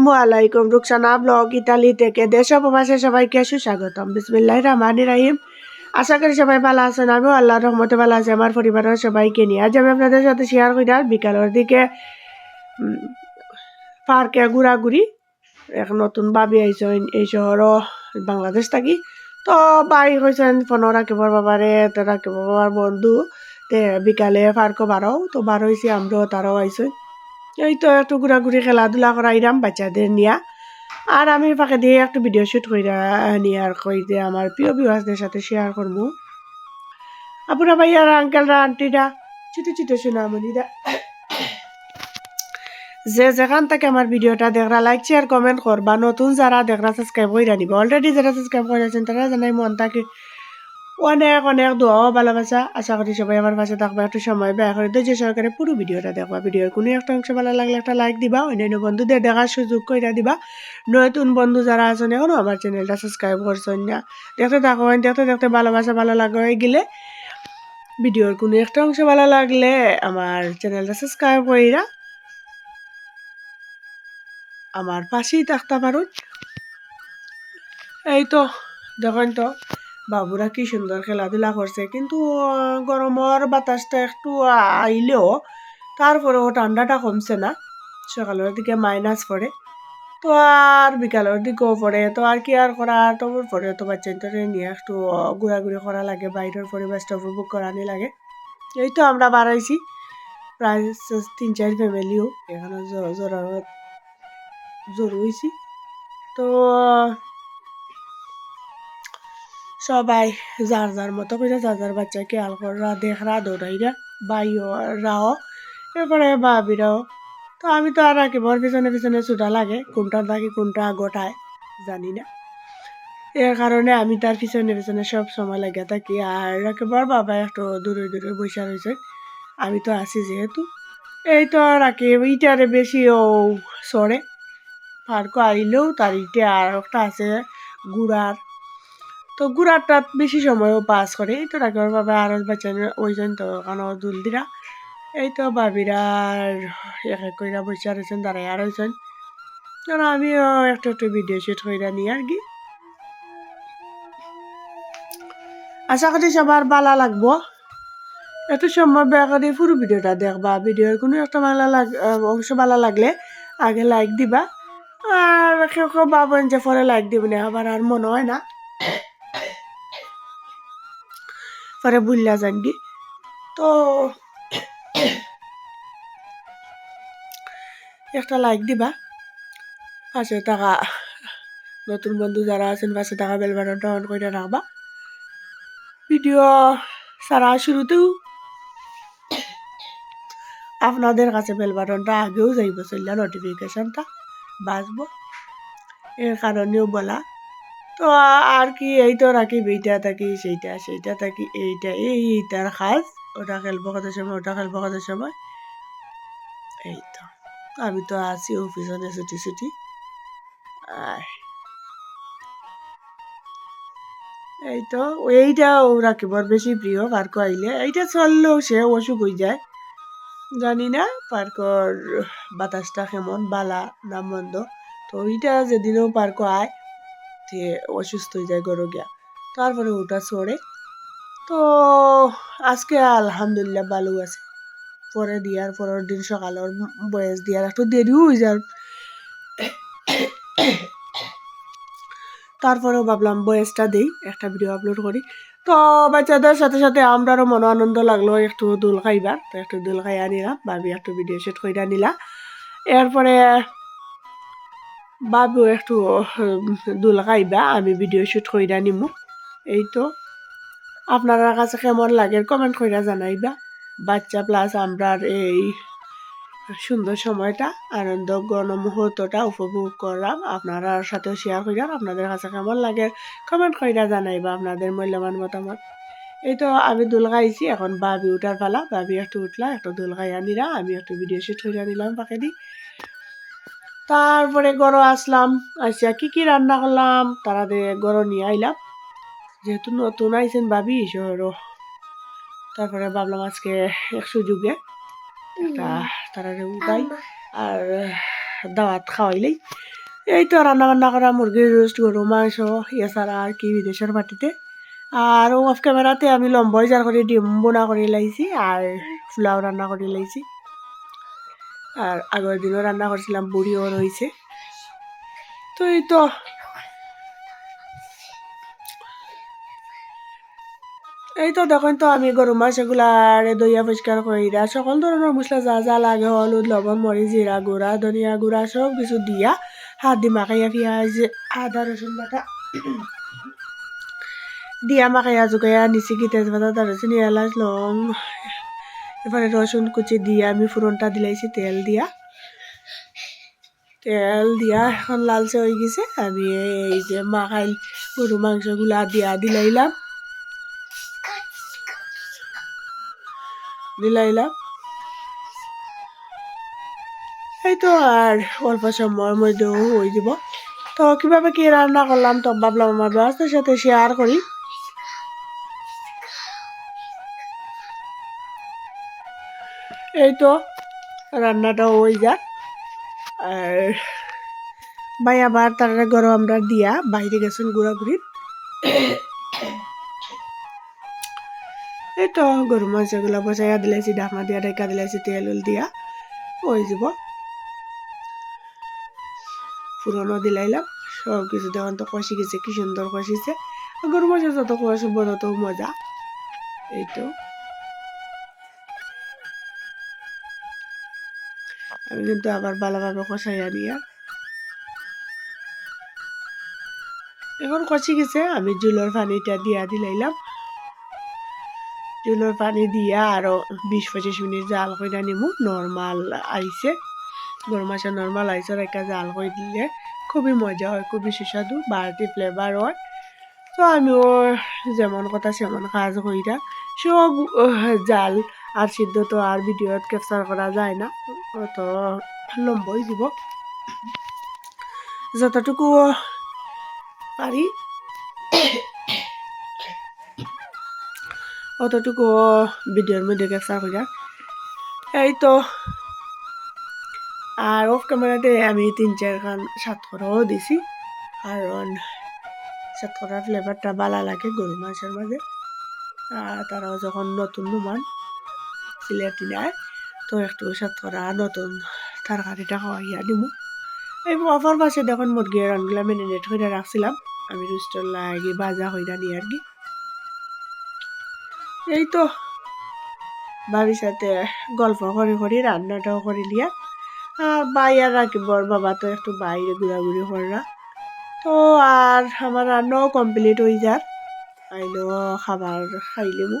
আসসালামাইকুম Rukhsana blog Italy থেকে দেশ উপবাসে সবাইকে সুস্বাগতম। বিসমিল্লাহ রহমানি রাহিম। আশা করি সবাই ভালো আছেন, আমিও আল্লাহর রহমতে ভালো আছি, আমার পরিবারের সবাইকে নিয়ে। আজ আমি আপনাদের সাথে শেয়ার করি আর বিকালের দিকে পার্কে ঘোরাঘুরি। এক নতুন ভাবি আইসেন এই শহরও বাংলাদেশ থাকি। তো বাই হয়েছেন ফোনও রাখিবর বাবারে, তো রাখিব বাবার বন্ধু, তে বিকালে পার্কও বারও তো বার হয়েছি আমরাও তারাও আইসেন। এই তো একটু ঘোরাঘুরি খেলাধুলা করাইলাম বাচ্চাদের নিয়া। আর আমি ফাঁকে দিয়ে একটু ভিডিও শুট কইরা নিয়ে আর কই যে আমার প্রিয় বিবাসদের সাথে শেয়ার করব আপুরা ভাইয়ার আঙ্কেলরা আন্টিরা ছোট ছোট সোনামণিরা, যে যেখান থেকে আমার ভিডিওটা দেখরা লাইক শেয়ার কমেন্ট করবা। নতুন যারা দেখরা সাবস্ক্রাইব করে নিবা। অলরেডি যারা সাবস্ক্রাইব করেছেন তারা জানাই মন থাকে অনেক অনেক দোয়াও ভালোবাসা। আশা করি সবাই আমার পাশে থাকবে। একটু সময় ব্যয় করে ধৈর্য সহকারে পুরো ভিডিওটা দেখবা। ভিডিওর কোনো একটা অংশ ভালো লাগলে একটা লাইক দিবা। অন্যান্য বন্ধুদের দেখার সুযোগ করে দিবা। নতুন বন্ধু যারা আছেন এখনও আমার চ্যানেলটা সাবস্ক্রাইব করছেন না, দেখতে থাকো, দেখতে দেখতে ভালোবাসা ভালো লাগা হয়ে গেলে ভিডিওর কোনো একটা অংশ ভালো লাগলে আমার চ্যানেলটা সাবস্ক্রাইব কইরা আমার পাশেই থাকতে পারুন এই তো, দেখেন তো। বাবুরা কি সুন্দর খেলাধুলা করছে, কিন্তু গরমের বাতাসটা একটু আইলেও তারপরেও ঠান্ডাটা কমছে না। সকালের দিকে মাইনাস পড়ে তো আর বিকালের দিকেও পড়ে তো আর কি আর করা তো পরে তো বাচ্চাদের নিয়ে একটু ঘোরাঘুরি করা লাগে বাইরের পরিবেশটা উপভোগ করানি লাগে। এই তো আমরা বাড়াইছি প্রায় তিন চার ফ্যামিলিও এখানে জোর জোর হয়েছি তো সবাই যার যার মতো করে, যার যার বাচ্চাকে আল করা দেখরা দৌড়াইরা বাইও রাও, এরপরে বাবিরাও তো আমি তো আর একেবারে পিছনে পিছনে ছুটা লাগে, কোনটা থাকি, কোনটা গোটায় জানি না। এর কারণে আমি তার পিছনে পিছনে সব সময় লাগে থাকি, আর একেবারে বাবা একটু দূরে দূরে বসে রয়েছে, আমি তো আছি যেহেতু। এই তো রাখি ইটারে বেশি ও সরে, পার্ক আইলেও তার ইটে আর একটা আছে, গুড়ার। তো গুড়ারটাত বেশি সময়ও পাস করে। এই তো রাখবার বাবা আর বাচ্চা ওইজন তো কারণ দুল দিরা। এই তো বাবিরার এক এক কইরা বসে রয়েছেন দাঁড়াই আর হয়েছেন কারণ আমিও একটু একটু ভিডিও শুট কইরা নিয়ে আর কি। আশা করি সবার ভালো লাগবো। সময় ব্যয় করে পুরো ভিডিওটা দেখবা। ভিডিওর কোনো একটা ভালো লাগ অংশ ভালো লাগলে আগে লাইক দিবা। আর কেউ কেউ ভাবেন যে পরে লাইক দিবেন আবার আর মনে হয় না। পরে বুঝলা যান কি তো একটা লাইক দিবা। পাশে টাকা। নতুন বন্ধু যারা আছেন পাশে টাকা বেল বাটনটা অন করে রাখবা। ভিডিও সারা শুরুতেও আপনাদের কাছে বেল বাটনটা আগেও যাইব চললে নোটিফিকেশনটা বাজবো। এর কারণেও বলা। তো আর কি, এই তো রাখি এইটা থাকি, সেইটা সেইটা থাকি, এইটা, এই এইটার কাজ ওটা খেলব কত সময়, ওটা খেলব কত সময়? এই তো, আমি তো আছি অফিসনে ছুটি ছুটি। আয়। এই তো এইটা ও রাখিবর বেশি প্রিয়, পার্ক আইলে। এইটা চললেও সে অসুখ হয়ে যায়। জানি না, পার্কর বাতাসটা কেমন, বালা না মন্দ। তো ওইটা যেদিনও পার্ক আয় তে অসুস্থ হয়ে যায় গরু গিয়া। তারপরে ওটা চড়ে। তো আজকে আলহামদুলিল্লাহ ভালো আছে। পরে দিয়ার পরের দিন সকালের বয়স দিয়ার একটু দেরিও হয়ে যায় তারপরেও ভাবলাম বয়সটা দিই, একটা ভিডিও আপলোড করি। তো বাচ্চাদের সাথে সাথে আমরারও মনো আনন্দ লাগল, একটু দোল খাইবার তো একটু দোল খাই আনিলাম ভাবি একটু ভিডিও শুট করে নিলা। এরপরে বাবু একটু দোল খাইবা, আমি ভিডিও শুট কইরা নিমু। এই তো। আপনারা কাছে কেমন লাগে কমেন্ট কইরা জানাইবা। বাচ্চা প্লাস আমরার এই সুন্দর সময়টা, আনন্দ, গণমুহূর্তটা উপভোগ করলাম। আপনারা সাথেও শেয়ার কইরা আপনাদের কাছে কেমন লাগে কমেন্ট কইরা জানাইবা, আপনাদের মূল্যবান মতামত। এই তো, আমি দোল খাইছি, এখন বাবি উঠার পালা। বাবি একটু উঠলা, একটু দোল খাই আনিলা আমি একটু ভিডিও শুট করে নিলাম পাখে দি তারপরে গড় আসলাম আসিয়া কি কি রান্না করলাম তারা গড় নিয়ে আইলাম। যেহেতু নতুন আইছেন ভাবি শহরও। তারপরে ভাবলাম আজকে এক সুযোগে একটা তারা উঠাই আর দাওয়াত খাওয়াইলেই। এই তো রান্না বান্না করা মুরগির রোস্ট গরু মাংস এছাড়া আর কি বিদেশের পার্টিতে আর অফ ক্যামেরাতে আমি লম্বই জার করে ডিম বোনা করে লাইছি আর পোলাও রান্না করে লাইছি। আর আগের দিনও রান্না করছিলাম, বুড়িও রয়েছে। তো এই তো। এই তো দেখেন তো, আমি গরু মাছ এগুলা দইয়া পরিষ্কার কইরা সকল ধরনের মশলা যা যা লাগে, হলুদ, লবণ, মরিচ, জিরা গুঁড়া, ধনিয়া গুঁড়া সব কিছু দিয়া হাত দি মাখাইয়া পেঁয়াজ, আদা, রসুন বাটা দিয়া মাখাইয়া জুগাইয়া নিচে কি তেজপাতা, দারুচিনি, এলাচ, লং এবারে রসুন কুচি দিয়া আমি ফুরনটা দিলাইছি, তেল দিয়া। তেল দিয়া এখন লালচে হয়ে গেছে, আমি এই যে মাখাইল গরু মাংসগুলা দিয়া দিলাইলাম। দিলাইলাম। এই তো আর অল্প সময়ের মধ্যেও হয়ে যাব। তো কীভাবে কি রান্না করলাম তো ভাবলাম আমার ব্যবস্থার সাথে শেয়ার করি। এই তো রান্নাটা হয়ে যায় আর ভাই, আবার তারা গরম আমরা দিয়া বাইরে গেছেন ঘোরাঘুরি। এই তো, গরু মাংসগুলো বসাইয়া দিলাইছি ঢাকনা দিয়া, ঢাকা দিলাইছি, তেল উল দিয়া, হয়ে যাব। ফুরনও দিলাইলাম, সব কিছু দেখুন তো কষি গেছে, কি সুন্দর কষিছে। গরু মাংস যত কষব তত মজা। এই তো। আমি কিন্তু আবার ভালোভাবে কষাইয়া নিয়া এখন কষি গেছে, আমি জুলোর পানিটা দিয়া দিলাইলাম। জুলোর পানি দিয়া আরও বিশ পঁচিশ মিনিট জাল করে নিমু, নর্মাল আইছে। গরু মাছের নর্মাল আইসের একটা জাল করে দিলে খুবই মজা হয়, খুবই সুস্বাদু, বাড়তি ফ্লেভার হয়। তো আমিও যেমন কথা সেমন কাজ কইরা সব জাল আর সিদ্ধ তো আর ভিডিওত ক্যাপচার করা যায় না অত লম্বই দিব। যতটুকু পারি, অতটুকু ভিডিওর মধ্যে ক্যাপচার করিয়া এই তো, আর অফ ক্যামেরাতে আমি তিন চারখান সাতকরাও দিছি, কারণ সাতকরার ফ্লেভারটা ভালো লাগে গরু মাছের মাঝে। আর তারাও যখন নতুন নুমান সিলেটি নেয় তো একটু সাতকরা নতুন তরকারিটা খাওয়াইয়া দিব এই অফার পাশে দেখুন মুরগির রানগুলা ম্যারিনেট করে রাখছিলাম। আমি রুস্টার লাগি, ভাজা হইরা নিয়ে আর কি। এই তো বাবির সাথে গল্প করে করে, রান্নাটাও করে আর বাই আর রাকিবর বাবা তো একটু বাইরে ঘোরাঘুরি করা তো আর আমার রান্নাও কমপ্লিট হয়ে যার আইলো খাবার খাইলে মু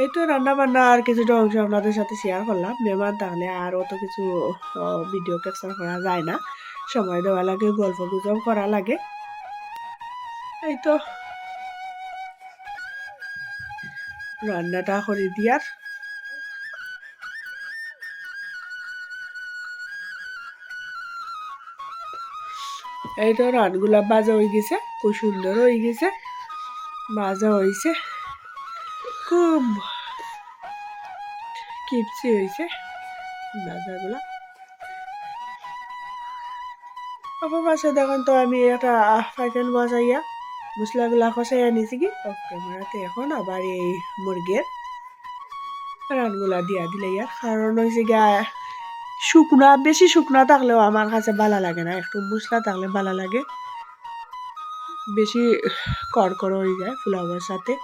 এই তো রান্না বান্না আর কিছুটা অংশ আপনাদের সাথে শেয়ার করলাম। মেহমান তাহলে আর অত কিছু ভিডিও ক্যাপচার করা যায় না। সময় দেওয়া লাগে, গল্প গুজব করা লাগে। এই তো। রান্নাটা করে দিয়ার এই তো রানগুলা বাজা হয়ে গেছে, খুব সুন্দর হয়ে গেছে। বাজা হয়েছে। খুব কিপসি হয়েছে বাজাগুলা আমার পাশে দেখুন তো আমি একটা ফাইকেন বসাইয়া মশলাগুলা কষাইয়া নিছি কি? ক্যামেরাতে এখন আবার এই মুরগের রানগুলা দিয়া দিলে ইয়ার। কারণ হয়েছে গা শুকনা, বেশি শুকনা থাকলেও আমার কাছে ভালো লাগে না। একটু মশলা থাকলে ভালো লাগে। বেশি কড়কড় হয়ে যায় ফুলাবার সাথে।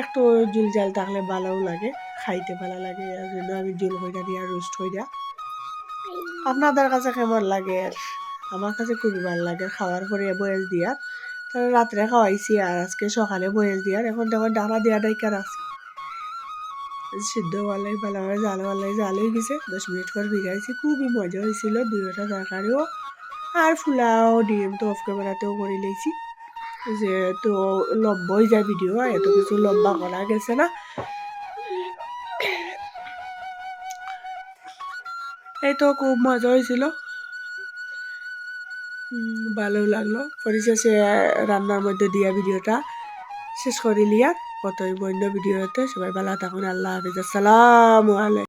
একটু জুল জাল থাকলে ভালোও লাগে, খাইতে ভালো লাগে, এর জন্য আমি জুল হইয়া দিয়া, রোস্ট হইয়া আপনাদের কাছে কেমন লাগে? আর আমার কাছে খুবই ভালো লাগে, খাওয়ার পরে বয়স দিয়ার তাহলে রাত্রে খাওয়াইছি আর আজকে সকালে বয়স দিয়ার এখন দেখুন ডানা দেওয়া ডাইকা আছে সিদ্ধ ওয়ালাই ভালোভাবে জাল ওয়ালাই জাল হয়ে গেছে। দশ মিনিট পর ভিজাইছি, খুবই মজা হয়েছিল, দুইটা তরকারিও। আর ফুলাও ডিম তো অফ ক্যামেরাতেও করে লিয়েছি যেহেতু লম্বা হয়ে যায় ভিডিও এত কিছু লম্বা করা গেছে না। এই তো খুব মজা হয়েছিল ভালো লাগল। পরিশেষে রান্নার মধ্যে দিয়া ভিডিওটা শেষ করে লিয়া কতই বন্য ভিডিওতে সবাই ভালো থাকুন। আল্লাহ হাফিজ। আসসালামু আলাইকুম।